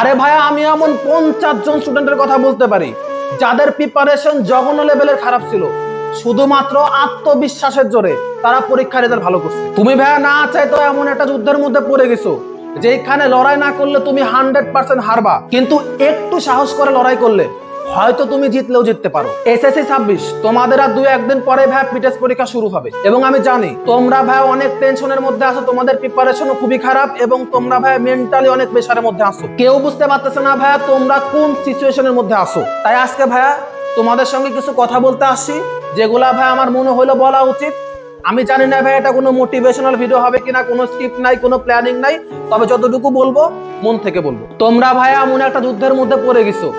আরে ভাইয়া, আমি এমন পঞ্চাশ জন স্টুডেন্টের কথা বলতে পারি, যাদের প্রিপারেশন জঘন্য লেভেলের খারাপ ছিল। শুধুমাত্র আত্মবিশ্বাসের জোরে তারা পরীক্ষা রেজাল্ট ভালো করছে। তুমি ভাইয়া না চাই তো এমন একটা যুদ্ধের মধ্যে পড়ে গেছো, যেখানে লড়াই না করলে তুমি হান্ড্রেড পার্সেন্ট হারবা। কিন্তু একটু সাহস করে লড়াই করলে হয়তো তুমি জিতলেও জিততে পারো। এসএসসি ছাব্বিশ, তোমাদের আর দুই একদিন পরে ভাই পিটেস পরীক্ষা শুরু হবে। এবং আমি জানি, তোমরা ভাই অনেক টেনশনের মধ্যে আছো, তোমাদের প্রিপারেশনও খুবই খারাপ, এবং তোমরা ভাই মেন্টালি অনেক প্রেশারের মধ্যে আছো। কেউ বুঝতে পারতেছে না ভাইয়া তোমরা কোন সিচুয়েশনের মধ্যে আছো। তাই আজকে ভাইয়া তোমাদের সঙ্গে কিছু কথা বলতে আসছি, যেগুলা ভাই আমার মনে হলো বলা উচিত। আমি জানি না ভাই এটা কোনো মোটিভেশনাল ভিডিও হবে কিনা, কোনো স্ক্রিপ্ট নাই, কোনো প্ল্যানিং নাই, তবে যতটুকু বলব, মন থেকে বলব। তোমরা ভাই এমন একটা যুদ্ধের মধ্যে পড়ে গেছো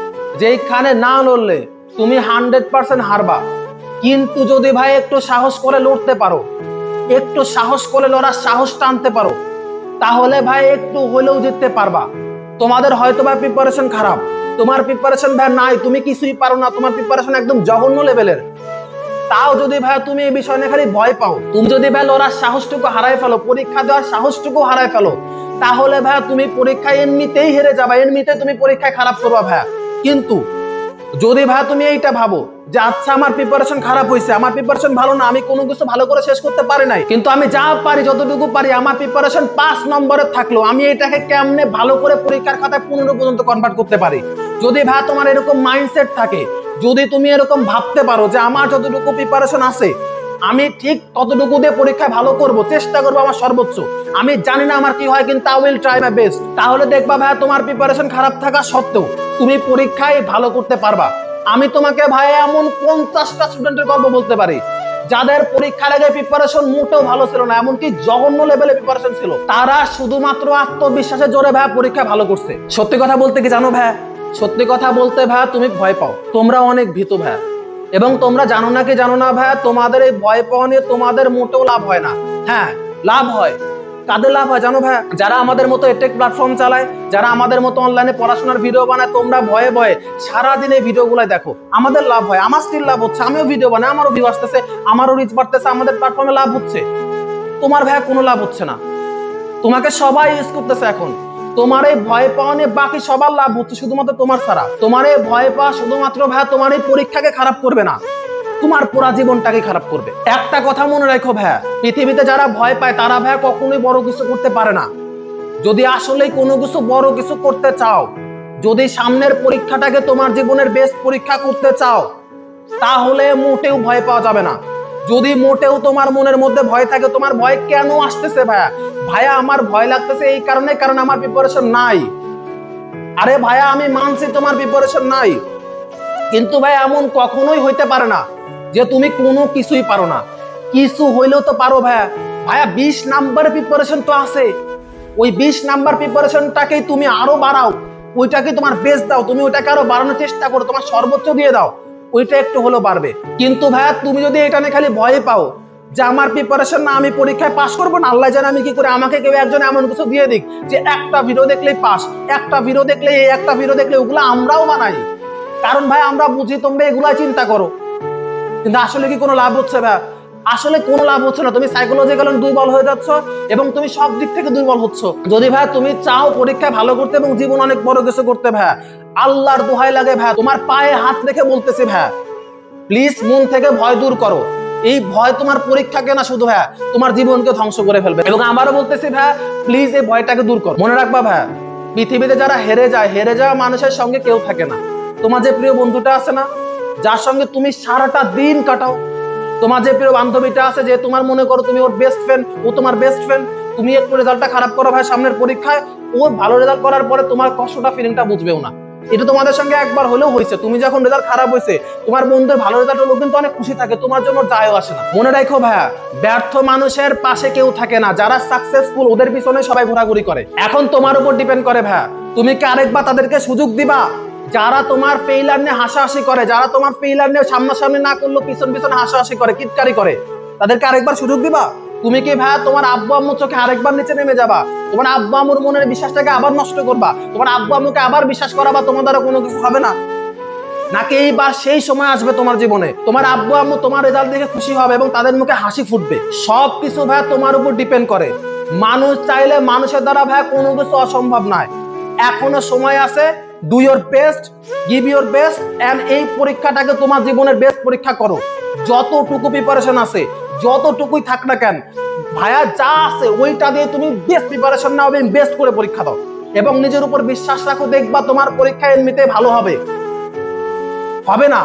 যেইখানে না লড়লে তুমি হান্ড্রেড পার্সেন্ট হারবা। কিন্তু যদি ভাই একটু সাহস করে লড়তে পারো, একটু সাহস করে লড়ার সাহসটা আনতে পারো, তাহলে ভাই একটু হলেও জিততে পারবা। তোমাদের হয়তো ভাই প্রিপারেশন খারাপ, তোমার প্রিপারেশন ভাই নাই, তুমি কিছুই পারো না, তোমার প্রিপারেশন একদম জঘন্য লেভেলের তাও যদি ভাই তুমি এই বিষয় নিয়ে খালি ভয় পাও, তুমি যদি ভাই লড়ার সাহসটুকু হারাই ফেলো, পরীক্ষা দেওয়ার সাহসটুকু হারাই ফেলো, তাহলে ভাই তুমি পরীক্ষায় এমনিতেই হেরে যাবা এমনিতে তুমি পরীক্ষায় খারাপ করবা ভাই। কিন্তু যদি ভাই তুমি এইটা ভাবো যে আচ্ছা আমার প্রিপারেশন খারাপ হয়েছে আমার প্রিপারেশন ভালো না, আমি কোনো কিছু ভালো করে শেষ করতে পারি নাই, কিন্তু আমি যা পারি, যতটুকু পারি, আমার প্রিপারেশন পাঁচ নম্বরে থাকল, আমি এটাকে কেমনে ভালো করে পরীক্ষার খাতায় পনেরো পর্যন্ত কনভার্ট করতে পারি? যদি ভাই তোমার এরকম মাইন্ডসেট থাকে, যদি তুমি এরকম ভাবতে পারো যে আমার যতটুকু প্রিপারেশন আছে আমি ঠিক ততটুকু দিয়ে পরীক্ষায় ভালো করব, চেষ্টা করব আমার সর্বোচ্চ। আমি জানি না আমার কি হয়, কিন্তু I will try my best তাহলে দেখবা ভাই তোমার প্রিপারেশন খারাপ থাকা সত্ত্বেও তুমি পরীক্ষায় ভালো করতে পারবা। আমি তোমাকে ভাই এমন পঞ্চাশটা স্টুডেন্টের গল্প বলতে পারি, যাদের পরীক্ষার আগে প্রিপারেশন মোটেও ভালো ছিল না, এমনকি জঘন্য লেভেলে প্রিপারেশন ছিল। তারা শুধুমাত্র আত্মবিশ্বাসের জোরে ভাই পরীক্ষা ভালো করছে। সত্যি কথা বলতে কি জানো ভাই সত্যি কথা বলতে ভাই তুমি ভয় পাও। তোমরা অনেক ভীতু ভাই এবং তোমরা জানো না কি জানো না ভাইয়া তোমাদের এই ভয় পাওয়া তোমাদের মোটেও লাভ হয় না। হ্যাঁ লাভ হয়। কাদের লাভ হয় জানো ভাইয়া যারা আমাদের মতো এটেক প্ল্যাটফর্ম চালায়, যারা আমাদের মতো অনলাইনে পড়াশোনার ভিডিও বানায়, তোমরা ভয়ে ভয়ে সারাদিন এই ভিডিওগুলো দেখো। আমাদের লাভ হয়, আমার স্টিল লাভ হচ্ছে, আমিও ভিডিও বানাই, আমারও ভিউ আসতেছে, আমারও রিচ বাড়তেছে, আমাদের প্ল্যাটফর্মে লাভ হচ্ছে। তোমার ভাইয়া কোনো লাভ হচ্ছে না। তোমাকে সবাই ইউজ করতেছে এখন। তোমার এই ভয় পাওয়া নিয়ে বাকি সবার লাভ হচ্ছে শুধুমাত্র তোমার ছাড়া। তোমার এই ভয় পাওয়া শুধুমাত্র ভাইয়া তোমার এই পরীক্ষাকে খারাপ করবে না। তোমার পুরা জীবনটাকে খারাপ করবে। একটা কথা মনে রাখো ভাইয়া, পৃথিবীতে যারা ভয় পায় তারা ভাইয়া কখনোই বড় কিছু করতে পারে না। যদি আসলেই কোনো কিছু বড় কিছু করতে চাও, যদি সামনের পরীক্ষাটাকে তোমার জীবনের বেস্ট পরীক্ষা করতে চাও, তাহলে মোটেও ভয় পাওয়া যাবে না। যদি মোটেও তোমার মনের মধ্যে ভয় থাকে, তোমার ভয় কেন আসতেছে ভাইয়া? ভাইয়া, আমার ভয় লাগতেছে এই কারণে, কারণ আমার প্রিপারেশন নাই। আরে ভাইয়া, আমি মানছি তোমার প্রিপারেশন নাই। কিন্তু ভাই এমন কখনোই হইতে পারে না যে তুমি কোনো কিছুই পারো না। কিছু হইলেও তো পারো ভাইয়া। ভাইয়া, বিশ নাম্বার প্রিপারেশন তো আছে। ওই বিশ নাম্বার প্রিপারেশনটাকেই তুমি আরও বাড়াও। ওইটাকে তোমার বেস দাও। তুমি ওইটাকে আরও বাড়ানোর চেষ্টা করো। তোমার সর্বোচ্চ দিয়ে দাও। ওইটা একটু হলো বাড়বে। কিন্তু ভাইয়া, তুমি যদি এটা নিয়ে খালি ভয় পাও যে আমার প্রিপারেশন না, আমি পরীক্ষায় পাশ করব না, আল্লাহ জানে আমি কি করে আমাকে কেউ একজন এমন কিছু দিয়ে দিক যে একটা ভিডিও দেখলেই পাস একটা ভিডিও দেখলে এই, একটা ভিডিও দেখলে ওগুলো আমরাও মানাই। কারণ ভাই আমরা বুঝি, তোমরা এগুলা চিন্তা করো। কিন্তু আসলে কি কোনো লাভ হচ্ছে ভাই আসলে কোনো লাভ হচ্ছে না। তুমি সাইকোলজিক্যাল দুর্বল হয়ে যাচ্ছ এবং তুমি সব দিক থেকে দুর্বল হচ্ছ। যদি ভাই তুমি চাও পরীক্ষায় ভালো করতে এবং জীবন অনেক বড় কিছু করতে ভাই আল্লাহর দোহাই লাগে ভাই তোমার পায়ে হাত রেখে বলতেছি ভাই প্লিজ মন থেকে ভয় দূর করো। এই ভয় তোমার পরীক্ষাকে না শুধু ভাই তোমার জীবনকে ধ্বংস করে ফেলবে। এবং আমারও বলতেছি ভাই প্লিজ এই ভয়টাকে দূর করো। মনে রাখবা ভাই পৃথিবীতে যারা হেরে যায়, হেরে যাওয়া মানুষের সঙ্গে কেউ থাকে না। তোমার যে প্রিয় বন্ধুটা আছে না, যার সঙ্গে তুমি সারাটা দিন কাটাও। তোমার যে প্রিয় বান্ধবীটা আছে, যে তোমার মনে করো তুমি ওর বেস্ট ফ্রেন্ড ও তোমার বেস্ট ফ্রেন্ড তুমি একটু রেজাল্টটা খারাপ করো ভাই সামনের পরীক্ষায়, ও ভালো রেজাল্ট করার পরে তোমার কষ্টটা ফিলিংটা বুঝবেও না। এটা তোমাদের সঙ্গে একবার হলেও হয়েছে। তুমি যখন রেজাল্ট খারাপ হয়েছে, তোমার বন্ধুদের ভালো রেজাল্ট হলো কিন্তু অনেক খুশি থাকে, তোমার জন্য যায়ও আসে না। মনে রাখো ভাইয়া, ব্যর্থ মানুষের পাশে কেউ থাকে না। যারা সাকসেসফুল ওদের পিছনে সবাই ঘোরাঘুরি করে। এখন তোমার উপর ডিপেন্ড করে ভাইয়া। তুমি কি আরেকবার তাদেরকে সুযোগ দিবা? যারা তোমার ফেইলার নিয়ে হাসাহাসি করে, যারা তোমার ফেইলার নিয়ে সামনাসামনি না করল পিছন পিছনে হাসাহাসি করে কিটকারি করে, তাদেরকে আরেকবার সুযোগ দিবা। তুমি কি ভাই তোমার আব্বু আম্মুর চোখে আরেকবার নিচে নেমে যাবা? তোমার আব্বু আম্মুর মনের বিশ্বাসটাকে আবার নষ্ট করবা? তোমার আব্বু আম্মুকে আবার বিশ্বাস করাবা, তোমার দ্বারা কোনো কিছু হবে না। নাকি এইবার সেই সময় আসবে তোমার জীবনে। তোমার আব্বু আম্মু তোমার রেজাল্ট দেখে খুশি হবে এবং তাদের মুখে হাসি ফুটবে। সব কিছু ভাইয়া তোমার উপর ডিপেন্ড করে। মানুষ চাইলে মানুষের দ্বারা ভাইয়া কোনো কিছু অসম্ভব নয়। এখনও সময় আছে do your best give your best and এই পরীক্ষাটাকে তোমার জীবনের বেস্ট পরীক্ষা করো। যতটুকু প্রিপারেশন আছে, যতটুকুই থাক না কেন, ভাইয়া যা আছে, ওইটা দিয়ে তুমি বেস্ট প্রিপারেশন নাও এবং বেস্ট করে পরীক্ষা দাও। এবং নিজের উপর বিশ্বাস রাখো, দেখবা তোমার পরীক্ষা এমনিতে ভালো হবে। হবে না?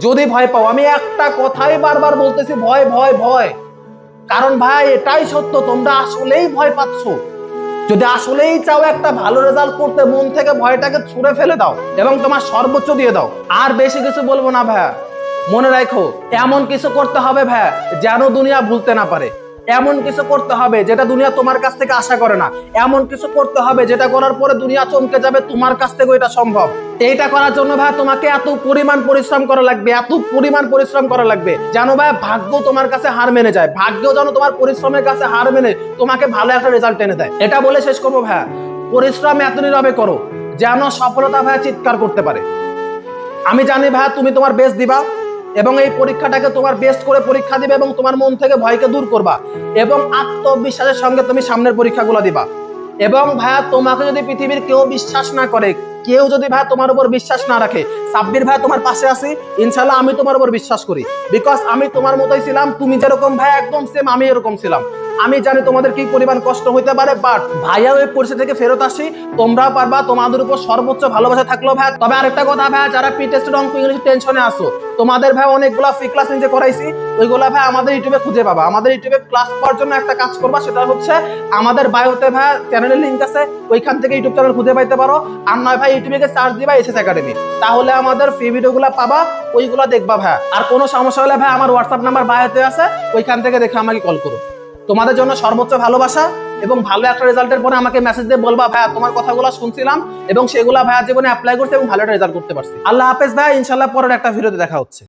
যদি ভয় পাও, আমি একটা কথাই বারবার বলতেছি, ভয় ভয় ভয়। কারণ ভাই, এটাই সত্য, তোমরা আসলেই ভয় পাচ্ছ। যদি আসলেই চাও একটা ভালো রেজাল্ট করতে, মন থেকে ভয়টাকে ছুঁড়ে ফেলে দাও এবং তোমার সর্বোচ্চ দিয়ে দাও। আর বেশি কিছু বলব না ভাইয়া। মনে রাখো, এমন কিছু করতে হবে ভাইয়া যেন দুনিয়া ভুলতে না পারে। এমন কিছু করতে হবে যেটা দুনিয়া তোমার কাছ থেকে আশা করে না। এমন কিছু করতে হবে যেটা করার পরে দুনিয়া চমকে যাবে তোমার কাছ থেকে এটা সম্ভব। এইটা করার জন্য ভাই তোমাকে এত পরিমাণ পরিশ্রম করা লাগবে, এত পরিমাণ পরিশ্রম করা লাগবে। যেন ভাই, ভাগ্য তোমার কাছে হার মেনে যায়। ভাগ্য যেন তোমার পরিশ্রমের কাছে হার মেনে তোমাকে ভালো একটা রেজাল্ট এনে দেয়। এটা বলে শেষ করব ভাইয়া পরিশ্রম এত নীরবে করো, যেন সফলতা ভাইয়া চিৎকার করতে পারে। আমি জানি ভাইয়া তুমি তোমার বেস্ট দিবা। এবং এই পরীক্ষাটাকে তোমার বেস্ট করে পরীক্ষা দিবে এবং তোমার মন থেকে ভয়কে দূর করবা এবং আত্মবিশ্বাসের সঙ্গে তুমি সামনের পরীক্ষাগুলো দিবা। এবং ভাইয়া, তোমাকে যদি পৃথিবীর কেউ বিশ্বাস না করে কেউ যদি ভাই তোমার উপর বিশ্বাস না রাখে, সাব্বির ভাই তোমার পাশে আছি ইনশাল্লাহ আমি তোমার উপর বিশ্বাস করি। বিকজ আমি তোমার মতোই ছিলাম, তুমি যেরকম ভাই একদম সেম আমি এরকম ছিলাম। আমি জানি তোমাদের কি পরিমাণ কষ্ট হইতে পারে বাট ভাইয়া ওই পরিস্থিতি থেকে ফেরত আসি তোমরা পারবা, তোমাদের উপর সর্বোচ্চ ভালোবাসা থাকল ভাই। তবে আরেকটা কথা ভাই, যারা পি টেস্টের অঙ্ক ইংলিশ টেনশনে আসো তোমাদের ভাই অনেকগুলা ফ্রি ক্লাস নিজে করাইছি, ওইগুলা ভাই আমাদের ইউটিউবে খুঁজে পাবা। আমাদের ইউটিউবে ক্লাস পাওয়ার জন্য একটা কাজ করবা, সেটা হচ্ছে আমাদের বায়োতে ভাই চ্যানেলের লিঙ্ক আছে, ওইখান থেকে ইউটিউব চ্যানেল খুঁজে পাইতে পারো। আর নয় ভাই ইউটিউবে সার্চ দিবা এসএস একাডেমি তাহলে আমাদের ফ্রি ভিডিওগুলো পাবা, ওইগুলো দেখবা ভাই আর কোনো সমস্যা হলে ভাই আমার হোয়াটসঅ্যাপ নাম্বার বায়োতে আছে, ওইখান থেকে দেখে আমাকে কল করো। তোমাদের জন্য সর্বোচ্চ ভালোবাসা এবং ভালো একটা রেজাল্টের পরে আমাকে মেসেজ দিয়ে বলবা, ভাইয়া, তোমার কথাগুলো শুনছিলাম এবং সেগুলো ভাইয়া জীবনে অ্যাপ্লাই করতে এবং ভালো একটা রেজাল্ট করতে পারছি। আল্লাহ হাফেজ ভাই ইনশাল্লাহ পরের একটা ভিডিওতে দেখা হচ্ছে।